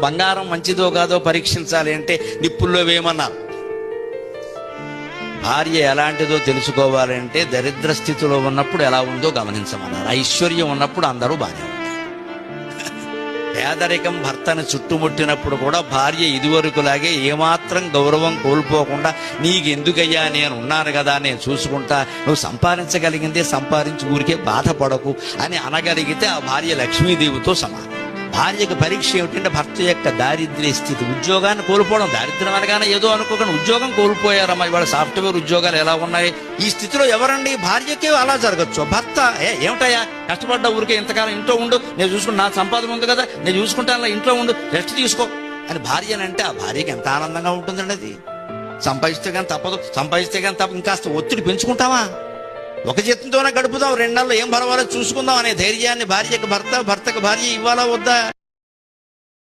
బంగారం మంచిదో కాదో పరీక్షించాలి అంటే నిప్పుల్లో వేయమన్నారు భార్య ఎలాంటిదో తెలుసుకోవాలంటే దరిద్ర స్థితిలో ఉన్నప్పుడు ఎలా ఉందో గమనించమన్నారు. ఐశ్వర్యం ఉన్నప్పుడు అందరూ బాగా పేదరికం భర్తను చుట్టుముట్టినప్పుడు కూడా భార్య ఇదివరకులాగే ఏమాత్రం గౌరవం కోల్పోకుండా నీకు ఎందుకయ్యా నేను ఉన్నాను కదా నేను చూసుకుంటా నువ్వు సంపాదించగలిగిందే సంపాదించి ఊరికే బాధపడకు అని అనగలిగితే ఆ భార్య లక్ష్మీదేవితో సమానం. భార్యకు పరీక్ష ఏమిటంటే భర్త యొక్క దారిద్ర్య స్థితి. ఉద్యోగాన్ని కోల్పోవడం దారిద్ర్యం అనగానే ఏదో అనుకోకుండా ఉద్యోగం కోల్పోయారమ్మా. ఇవాళ సాఫ్ట్వేర్ ఉద్యోగాలు ఎలా ఉన్నాయి? ఈ స్థితిలో ఎవరండి? భార్యకే అలా జరగచ్చు? భర్త ఏ ఏమిటయ్యా? కష్టపడ్డ ఊరికే ఇంతకాలం ఇంట్లో ఉండు. నేను చూసుకుంటా నా సంపాదన ఉంది కదా. నేను చూసుకుంటాను ఇంట్లో ఉండు. రెస్ట్ తీసుకో. అని భార్యనంటే ఆ భార్యకి ఎంత ఆనందంగా ఉంటుందండి అది? సంపాదిస్తే కానీ తప్పదు. సంపాదిస్తే కానీ తప్ప ఇంకాస్త ఒత్తిడి పెంచుకుంటావా? ఒక జీతంతోనే గడుపుదాం రెండు నెలలు ఏం పర్వాలేదు చూసుకుందాం అనే ధైర్యాన్ని భార్యకు భర్త భర్తకు భార్య ఇవ్వాలా వద్దా?